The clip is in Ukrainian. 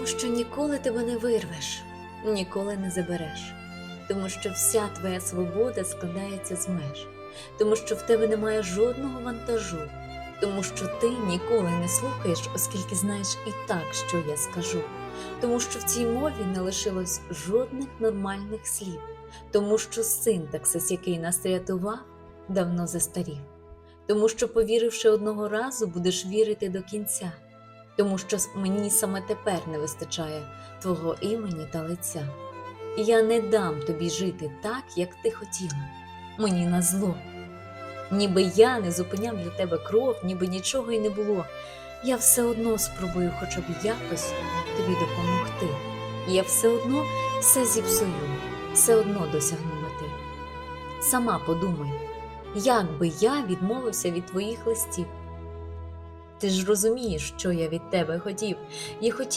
Тому що ніколи тебе не вирвеш, ніколи не забереш, тому що вся твоя свобода складається з меж, тому що в тебе немає жодного вантажу, тому що ти ніколи не слухаєш, оскільки знаєш і так, що я скажу, тому що в цій мові не лишилось жодних нормальних слів, тому що синтаксис, який нас рятував, давно застарів, тому що, повіривши одного разу, будеш вірити до кінця тому що мені саме тепер не вистачає твого імені та лиця. Я не дам тобі жити так, як ти хотіла, мені назло. Ніби я не зупиняв для тебе кров, ніби нічого й не було. Я все одно спробую хоча б якось тобі допомогти. Я все одно все зіпсую, все одно досягну мети. Сама подумай, як би я відмовився від твоїх листів. Ти ж розумієш, що я від тебе хотів, і хотів